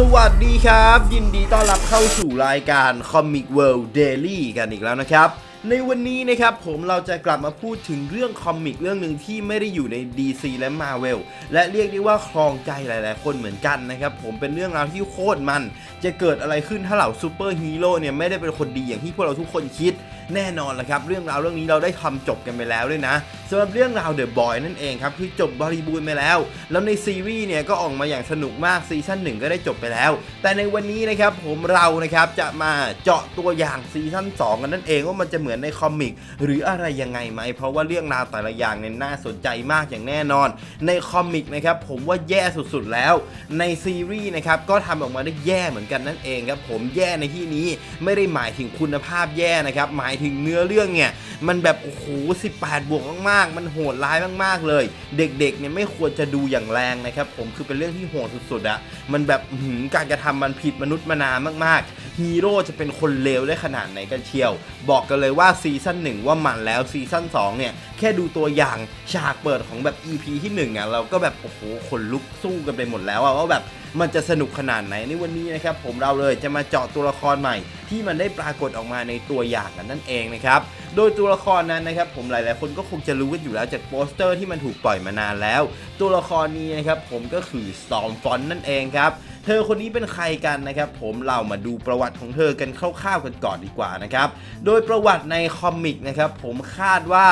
สวัสดีครับ ยินดีต้อนรับเข้าสู่รายการ Comic World Daily กันอีกแล้วนะครับ ในวันนี้นะครับผมเราจะกลับมาพูดถึงเรื่องคอมิกเรื่องหนึ่งที่ไม่ได้อยู่ใน DC และ Marvel และเรียกได้ว่าครองใจหลาย ๆ คนเหมือนกันนะครับ ผมเป็นเรื่องราวที่โคตรมัน จะเกิดอะไรขึ้นถ้าเหล่าซูเปอร์ฮีโร่เนี่ยไม่ได้เป็นคนดีอย่างที่พวกเราทุกคนคิดแน่นอนละครับ เรื่องราวเรื่องนี้เราได้ทำจบกันไปแล้วด้วยนะสำหรับเรื่องราวเดอะบอยนั่นเองครับคือจบบริบูรณ์ไปแล้ว แล้วในซีรีส์เนี่ยก็ออกมาอย่างสนุกมากซีซั่นหนึ่งก็ได้จบไปแล้ว แต่ในวันนี้นะครับผมเรานะครับจะมาเจาะตัวอย่างซีซั่น2 กันนั่นเองว่ามันจะเหมือนในคอมิกหรืออะไรยังไงไหม เพราะว่าเรื่องราวแต่ละอย่างเนี่ยน่าสนใจมากอย่างแน่นอน ในคอมิกนะครับผมว่าแย่สุดๆแล้ว ในซีรีส์นะครับก็ทำออกมาได้แย่เหมือนกันนั่นเองครับผมแย่ในที่นี้ไม่ได้หมายถึงคุณภาพแย่นะครับหมายถึงเนื้อเรื่องเนี่ยมันแบบโอ้โห18 บวกมากๆ มันโหดร้ายมากๆเลย เด็กๆเนี่ยไม่ควรจะดูอย่างแรงนะครับผมคือเป็นเรื่องที่โหดสุดๆอะมันแบบหือการกระทำมันผิดมนุษย์มนามากๆฮีโร่จะเป็นคนเลวได้ขนาดไหนกันเชียว บอกกันเลยว่าซีซั่นหนึ่งว่ามันแล้วซีซั่น2เนี่ยแค่ดูตัวอย่างฉากเปิดของแบบ EP ที่1อะเราก็แบบโอ้โหขนลุกสู้กันไปหมดแล้วอะว่าแบบมันจะสนุกขนาดไหนในวันนี้นะครับผมเราเลยจะมาเจาะตัวละครใหม่ที่มันได้ปรากฏออกมาในตัวอย่างกันนั่นเองนะครับ โดยตัวละครนั้นนะครับผมหลาย ๆ คนก็คงจะรู้กันอยู่แล้วจากโปสเตอร์ที่มันถูกปล่อยมานานแล้ว ตัวละครนี้นะครับผมก็คือซอมฟอนนั่นเองครับ เธอคนนี้เป็นใครกันนะครับ ผมเรามาดูประวัติของเธอกันคร่าวๆกันก่อนดีกว่านะครับ โดยประวัติในคอมิกนะครับ ผมคาดว่า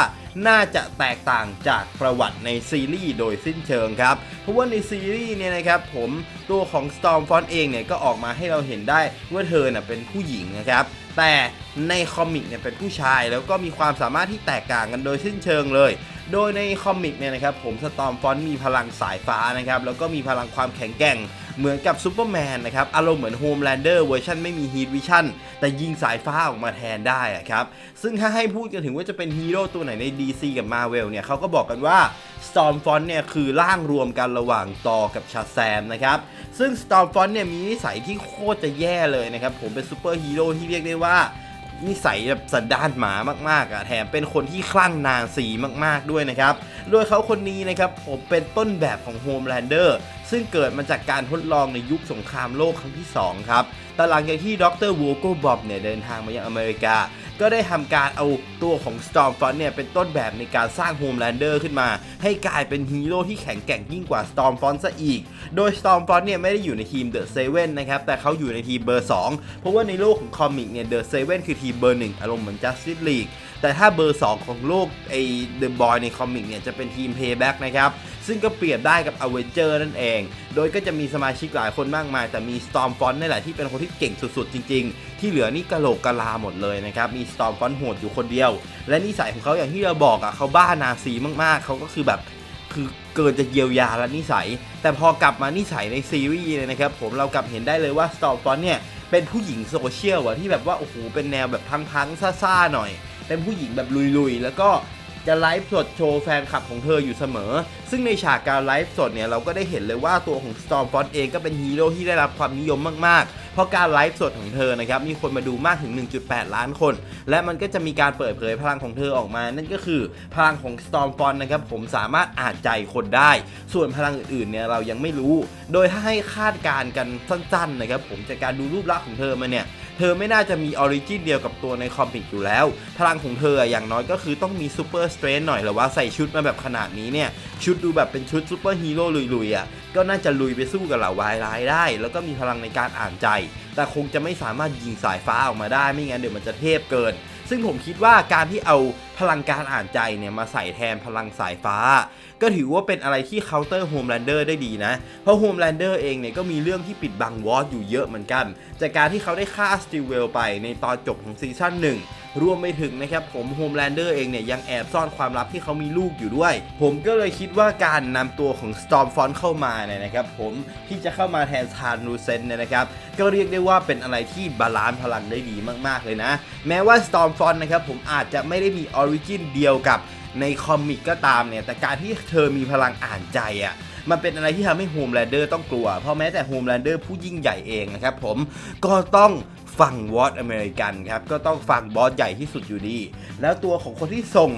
น่าจะแตกต่างจากประวัติในซีรีส์โดยสิ้นเชิงครับ เพราะว่าในซีรีส์เนี่ยนะครับผมตัวของ Stormfront เองเนี่ยก็ออกมาให้เราเห็นได้ว่าเธอเน่ะเป็นผู้หญิงนะครับ แต่ ในคอมิกเนี่ยเป็นผู้ชายแล้วก็มีความสามารถที่แตกต่างกันโดยสิ้นเชิงเลย โดยในคอมิกเนี่ยนะครับผมสตอมฟอนมีพลังสายฟ้านะครับแล้วก็มีพลังความแข็งแกร่งเหมือนกับซูเปอร์แมนนะครับ อารมณ์เหมือนโฮมแลนเดอร์เวอร์ชันไม่มีฮีทวิชั่นแต่ยิงสายฟ้าออกมาแทนได้ครับ ซึ่งถ้าให้พูดกันถึงว่าจะเป็นฮีโร่ตัวไหนใน DC กับ Marvel เนี่ยเขาก็บอกกันว่า Storm f o n t เนี่ยคือร่างรวมกันระหว่างตอกับชาแซมนะครับ ซึ่ง Storm f o n t เนี่ยมีนิสัยที่โคตรจะแย่เลยนะครับ ผมเป็นซูเปอร์ฮีโร่ที่เรียกได้ว่า นิสัยแบบสันดานหมามากๆอะแถมเป็นคนที่คลั่งนางสีมากๆด้วยนะครับ โดยเขาคนนี้นะครับผมเป็นต้นแบบของโฮมแลนเดอร์ซึ่งเกิดมาจากการทดลองในยุคสงครามโลกครั้งที่ 2 ครับแต่หลังจากที่ดรวูโกบอบเนี่ยเดินทางมายังอเมริกา ก็ได้ทำการเอาตัวของ Stormfront เนี่ยเป็นต้นแบบในการสร้าง Homelander ขึ้นมา ให้กลายเป็นฮีโร่ที่แข็งแกร่งยิ่งกว่า Stormfront ซะอีก โดย Stormfront เนี่ยไม่ได้อยู่ในทีม The Seven นะครับ แต่เขาอยู่ในทีมเบอร์ 2 เพราะว่าในโลกของคอมิกเนี่ย The Seven คือทีมเบอร์ 1 อารมณ์เหมือน Justice League แต่ถ้าเบอร์ 2 ของโลกไอ้ The Boy ในคอมิกเนี่ยจะเป็นทีม Payback นะครับ ซึ่งก็เปรียบได้กับ Avenger นั่นเอง โดยก็จะมีสมาชิกหลายคนมากมาย แต่มี Stormfront นี่แหละที่เป็นคนที่เก่งสุดๆ จริง ๆ ที่เหลือนี่กะโหลกกะลาหมดเลยนะครับ มี Stormfront โหดอยู่คนเดียว และนิสัยของเขาอย่างที่เราบอกอะ่ะเขาบ้านาซีมากๆ เขาก็คือแบบคือเกินจะเยียวยาและนิสัย แต่พอกลับมานิสัยในซีรีส์เนี่ยนะครับผมเรากลับเห็นได้เลยว่า Stormfront เนี่ยเป็นผู้หญิงโซเชียลอะที่แบบว่าโอ้โหเป็นแนวแบบพังๆซ่าๆหน่อย เป็นผู้หญิงแบบลุยๆ แล้วก็จะไลฟ์สดโชว์แฟนคลับของเธออยู่เสมอซึ่งในฉากการไลฟ์สดเนี่ยเราก็ได้เห็นเลยว่าตัวของ Stormfront เองก็เป็นฮีโร่ที่ได้รับความนิยมมากๆ เพราะการไลฟ์สดของเธอนะครับมีคนมาดูมากถึง 1.8 ล้านคน และมันก็จะมีการเปิดเผยพลังของเธอออกมา นั่นก็คือพลังของ Stormfront นะครับผมสามารถอ่านใจคนได้ ส่วนพลังอื่นๆเนี่ยเรายังไม่รู้ โดยถ้าให้คาดการณ์กันสั้นๆนะครับผมจากการดูรูปลักษณ์ของเธอมาเนี่ยเธอไม่น่าจะมีออริจินเดียวกับตัวในคอมิกอยู่แล้ว พลังของเธออย่างน้อยก็คือต้องมีซูเปอร์สเตรนหน่อยหรือว่าใส่ชุดมาแบบขนาดนี้เนี่ยชุดดูแบบเป็นชุดซูเปอร์ฮีโร่ลุยๆอะก็น่าจะลุยไปสู้กับเหล่าวายร้ายได้ แล้วก็มีพลังในการอ่านใจ แต่คงจะไม่สามารถยิงสายฟ้าออกมาได้ไม่งั้นเดี๋ยวมันจะเทพเกิน ซึ่งผมคิดว่าการที่เอาพลังการอ่านใจเนี่ยมาใส่แทนพลังสายฟ้า ก็ถือว่าเป็นอะไรที่เคาน์เตอร์โฮมแลนเดอร์ได้ดีนะ เพราะโฮมแลนเดอร์เองเนี่ยก็มีเรื่องที่ปิดบังวอสอยู่เยอะเหมือนกัน จากการที่เขาได้ฆ่าสติเวลไปในตอนจบของซีซั่นหนึ่ง รวมไปถึงนะครับผมโฮมแลนเดอร์เองเนี่ยยังแอบซ่อนความลับที่เขามีลูกอยู่ด้วย ผมก็เลยคิดว่าการนำตัวของ Stormfront เข้ามาเนี่ยนะครับผมที่จะเข้ามาแทนซานรูเซนเนี่ยนะครับก็เรียกได้ว่าเป็นอะไรที่บาลานซ์พลังได้ดีมากๆเลยนะ แม้ว่า Stormfront นะครับผมอาจจะไม่ได้มีออริจินเดียวกับในคอมิกก็ตามเนี่ย แต่การที่เธอมีพลังอ่านใจอะ่ะมันเป็นอะไรที่ทำให้โฮมแลนเดอร์ต้องกลัว เพราะแม้แต่โฮมแลนเดอร์ผู้ยิ่งใหญ่เองนะครับผมก็ต้อง ฟังวอตอเมริกันครับ ก็ต้องฟังบอสใหญ่ที่สุดอยู่ดี แล้วตัวของคนที่ส่ง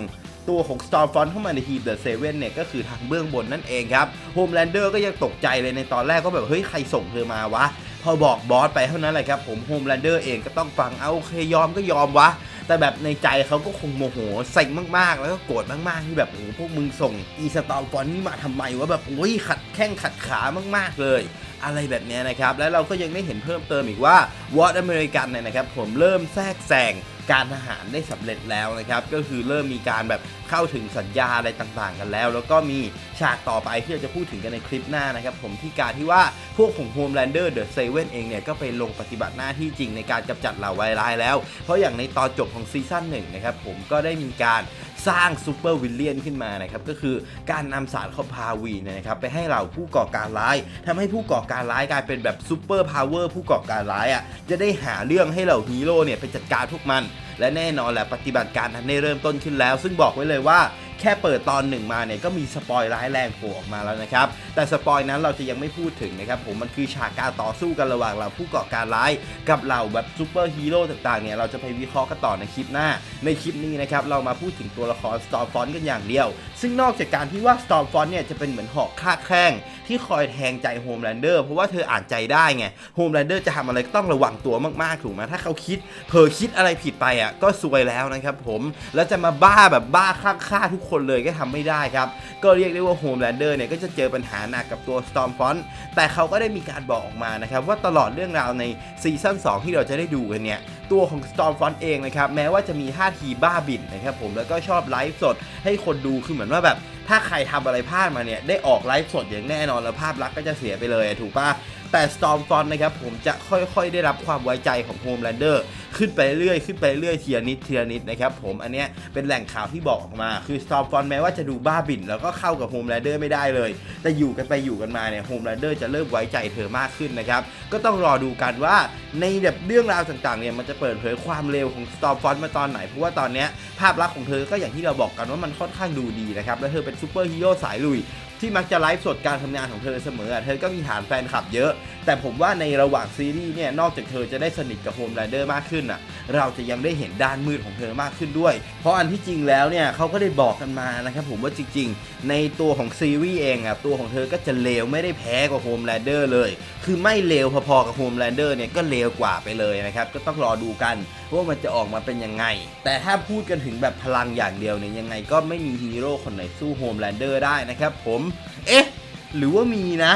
ตัวของ Stormfront เข้ามาในทีม The Seven เนี่ยก็คือทางเบื้องบนนั่นเองครับโฮมแลนเดอร์ก็ยังตกใจเลยในตอนแรกก็แบบ เฮ้ย ใครส่งเธอมาวะ พอบอกบอสไปเท่านั้นแหละครับ ผมโฮมแลนเดอร์เองก็ต้องฟังเอาโอเคยอมก็ยอมวะ แต่แบบในใจเขาก็คงโมโหใส่มากๆ แล้วก็โกรธมากๆ ที่แบบโอ้พวกมึงส่งอีสตอมฟอนนี่มาทำไมวะแบบโอ้ยขัดแข้งขัดขามากๆเลย อะไรแบบนี้นะครับ แล้วเราก็ยังได้เห็นเพิ่มเติมอีกว่าวอตอเมริกันเนี่ยนะครับผมเริ่มแทรกแซง การทหารได้สำเร็จแล้วนะครับ ก็คือเริ่มมีการแบบเข้าถึงสัญญาอะไรต่างๆ กันแล้ว แล้วก็มีฉากต่อไปที่เราจะพูดถึงกันในคลิปหน้านะครับ ผมที่การที่ว่าพวกของ Homelander The Seven เองเนี่ย ก็ไปลงปฏิบัติหน้าที่จริงในการกำจัดเหล่าไวร้ายแล้ว เพราะอย่างในตอนจบของซีซั่นหนึ่งนะครับผมก็ได้มีการสร้างซูเปอร์วิลเลียนขึ้นมานะครับก็คือการนำสารคอพาวีเนยนะครับไปให้เหล่าผู้ก่อการร้ายทำให้ผู้ก่อการร้ายกลายเป็นแบบซูเปอร์พาวเวอร์ผู้ก่อการร้ายอะจะได้หาเรื่องให้เหล่าฮีโร่เนี่ยไปจัดการพวกมันและแน่นอนแหละปฏิบัติการนั้นได้เริ่มต้นขึ้นแล้ว ซึ่งบอกไว้เลยว่า แค่เปิดตอนหนึ่งมาเนี่ยก็มีสปอยร้ายแรงโผล่ออกมาแล้วนะครับ แต่สปอยนั้นเราจะยังไม่พูดถึงนะครับผมมันคือฉากการต่อสู้กันระหว่างเราผู้ก่อการร้าย กับเหล่าแบบซูเปอร์ฮีโร่ต่างๆเนี่ยเราจะไปวิเคราะห์กันต่อในคลิปหน้า ในคลิปนี้นะครับเรามาพูดถึงตัวละคร Stormfront กันอย่างเดียว ซึ่งนอกจากการที่ว่า Stormfront เนี่ยจะเป็นเหมือนหอกคาแข้งที่คอยแทงใจโฮมแลนเดอร์เพราะว่าเธออ่านใจได้ไงโฮมแลนเดอร์จะทำอะไรก็ต้องระวังตัวมากๆถูกไหมถ้าเขาคิดเผลอคิดอะไรผิดไปอะก็ซวยแล้วนะครับผมแล้วจะมาบ้าแบบบ้าฆ่าฆ่าทุกคนเลยก็ทำไม่ได้ครับ ก็เรียกได้ว่าโฮมแลนเดอร์เนี่ยก็จะเจอปัญหาหนักกับตัว Stormfront แต่เขาก็ได้มีการบอกออกมานะครับว่าตลอดเรื่องราวในซีซั่น2 ที่เราจะได้ดูกันเนี่ย ตัวของ Stormfront เองนะครับแม้ว่าจะมีท่าทีบ้าบิ่นนะครับผมแล้วก็ชอบไลฟ์สดให้คนดูคือเหมือนว่าแบบถ้าใครทำอะไรพลาดมาเนี่ยได้ออกไลฟ์สดอย่างแน่นอนแล้วภาพลักษณ์ก็จะเสียไปเลยถูกปะแต่ Stormfront นะครับผมจะค่อยๆ ได้รับความไว้ใจของ Homelander ขึ้นไปเรื่อยๆขึ้นไปเรื่อยๆทีละนิดทีละนิดนะครับผมอันเนี้ยเป็นแหล่งข่าวที่บอกออกมาคือ Stormfront แม้ว่าจะดูบ้าบิ่นแล้วก็เข้ากับ Homelander ไม่ได้เลย แต่อยู่กันไปอยู่กันมาเนี่ย Homelander จะเริ่มไว้ใจเธอมากขึ้นนะครับก็ต้องรอดูกันว่าในแบบเรื่องราวต่างๆเนี่ยมันจะเปิดเผยความเร็วของ Stormfront มาตอนไหนเพราะว่าตอนเนี้ยภาพลักษณ์ของเธอก็อย่างที่เราบอกกันว่ามันค่อนข้างดูดีนะครับและเธอเป็นซูเปอร์ฮีโร่สายลุยที่มักจะไลฟ์สดการทำงานของเธอเสมอ เธอก็มีฐานแฟนคลับเยอะ แต่ผมว่าในระหว่างซีรีส์เนี่ย นอกจากเธอจะได้สนิทกับโฮมแลนเดอร์มากขึ้นอะ เราจะยังได้เห็นด้านมืดของเธอมากขึ้นด้วย เพราะอันที่จริงแล้วเนี่ยเขาก็ได้บอกกันมานะครับผมว่าจริง ๆ ในตัวของซีรีส์เองอะตัวของเธอก็จะเลวไม่ได้แพ้กว่าโฮมแลนเดอร์เลย คือไม่เลวพอๆกับโฮมแลนเดอร์เนี่ยก็เลวกว่าไปเลยนะครับก็ต้องรอดูกันว่ามันจะออกมาเป็นยังไง แต่ถ้าพูดกันถึงแบบพลังอย่างเดียวเนี่ยยังไงก็ไม่มีฮีโร่คนไหนสู้โฮมแลนเดอร์ได้นะครับผมเอ๊ะ หรือว่ามีนะ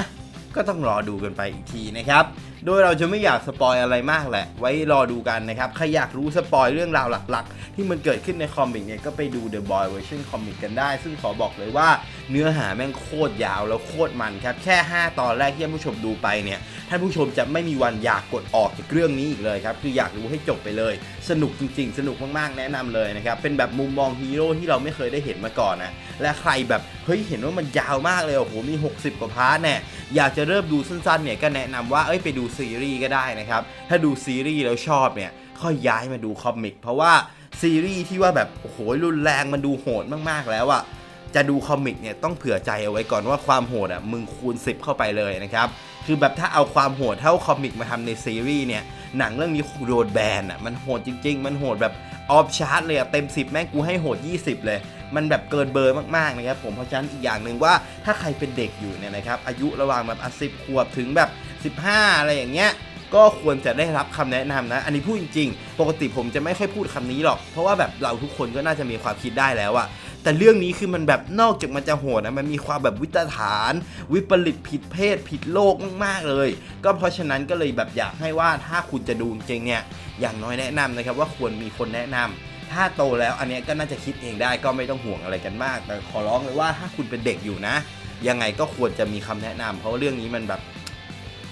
ก็ต้องรอดูกันไปอีกทีนะครับ โดยเราจะไม่อยากสปอยอะไรมากแหละ ไว้รอดูกันนะครับ ใครอยากรู้สปอยเรื่องราวหลักๆ ที่มันเกิดขึ้นในคอมิกเนี่ยก็ไปดู The Boy Version Comic กันได้ ซึ่งขอบอกเลยว่าเนื้อหาแม่งโคตรยาวแล้วโคตรมันครับ แค่ 5 ตอนแรกที่ท่านผู้ชมดูไปเนี่ยท่านผู้ชมจะไม่มีวันอยากกดออกจากเรื่องนี้อีกเลยครับ คืออยากรู้ให้จบไปเลย สนุกจริงๆ สนุกมากๆ แนะนำเลยนะครับ เป็นแบบมุมมองฮีโร่ที่เราไม่เคยได้เห็นมาก่อนนะ และใครแบบเฮ้ยเห็นว่ามันยาวมากเลยโอ้โหมี 60 กว่าพาร์ทแน่อยากจะเริ่มดูสั้นๆเนี่ยก็แนะนำว่าเอ้ยไปดูซีรีส์ก็ได้นะครับ ถ้าดูซีรีส์แล้วชอบเนี่ยค่อยย้ายมาดูคอมิก เพราะว่าซีรีส์ที่ว่าแบบโอ้โหรุนแรงมันดูโหดมากๆแล้วอะจะดูคอมิกเนี่ยต้องเผื่อใจเอาไว้ก่อนว่าความโหดอะมึงคูณ 10 เข้าไปเลยนะครับ คือแบบถ้าเอาความโหดเท่าคอมิกมาทำในซีรีส์เนี่ยหนังเรื่องนี้โดนแบนอะมันโหดจริง ๆ มันโหดแบบออฟชาร์ตเลยอะเต็ม 10 แม่งกูให้โหด 20 เลย มันแบบเกินเบอร์มากๆนะครับผมเพราะฉะนั้นอีกอย่างหนึ่งว่าถ้าใครเป็นเด็กอยู่เนี่ยนะครับอายุระหว่างแบบอสิบขวบถึงแบบ 15 อะไรอย่างเงี้ยก็ควรจะได้รับคำแนะนำนะ อันนี้พูดจริงๆ ปกติผมจะไม่ค่อยพูดคำนี้หรอก เพราะว่าแบบเราทุกคนก็น่าจะมีความคิดได้แล้วอะแต่เรื่องนี้คือมันแบบนอกจากมันจะโหดนะ มันมีความแบบวิตฐาน วิปริตผิดเพศผิดโลกมากๆเลย ก็เพราะฉะนั้นก็เลยแบบอยากให้ว่าถ้าคุณจะดูจริงเนี่ย อย่างน้อยแนะนำนะครับว่าควรมีคนแนะนำถ้าโตแล้วอันนี้ก็น่าจะคิดเองได้ก็ไม่ต้องห่วงอะไรกันมาก แต่ขอร้องเลยว่าถ้าคุณเป็นเด็กอยู่นะ ยังไงก็ควรจะมีคำแนะนำเพราะว่าเรื่องนี้มันแบบ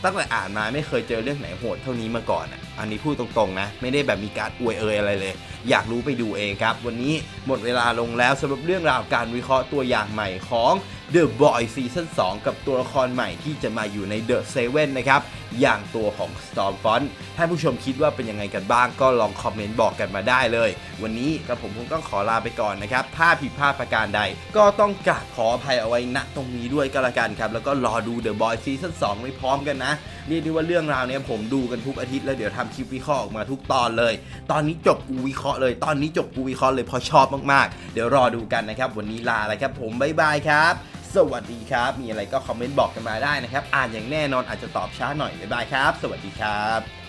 ตั้งแต่อ่านมาไม่เคยเจอเรื่องไหนโหดเท่านี้มาก่อนอะอันนี้พูดตรงๆนะ ไม่ได้แบบมีการอวยเอยอะไรเลย อยากรู้ไปดูเองครับ วันนี้หมดเวลาลงแล้วสำหรับเรื่องราวการวิเคราะห์ตัวอย่างใหม่ของ The Boy Season 2กับตัวละครใหม่ที่จะมาอยู่ใน The Seven นะครับ อย่างตัวของ Stormfront ท่านผู้ชมคิดว่าเป็นยังไงกันบ้างก็ลองคอมเมนต์บอกกันมาได้เลย วันนี้กับผมคงต้องขอลาไปก่อนนะครับ ถ้าผิดพลาดประการใด ก็ต้องกราบขออภัยเอาไว้ณตรงนี้ด้วยก็แล้วกันครับ แล้วก็รอดู The Boy Season 2ไว้พร้อมกันนะเรียกได้ว่าเรื่องราวเนี้ยผมดูกันทุกอาทิตย์แล้วเดี๋ยวทำคลิปวิเคราะห์ออกมาทุกตอนเลย ตอนนี้จบกูวิเคราะห์เลย ตอนนี้จบกูวิเคราะห์เลยเพราะชอบมากๆ เดี๋ยวรอดูกันนะครับ วันนี้ลาแล้วครับผมบ๊ายบายครับ สวัสดีครับ มีอะไรก็คอมเมนต์บอกกันมาได้นะครับ อ่านอย่างแน่นอนอาจจะตอบช้าหน่อยบ๊ายบายครับ สวัสดีครับ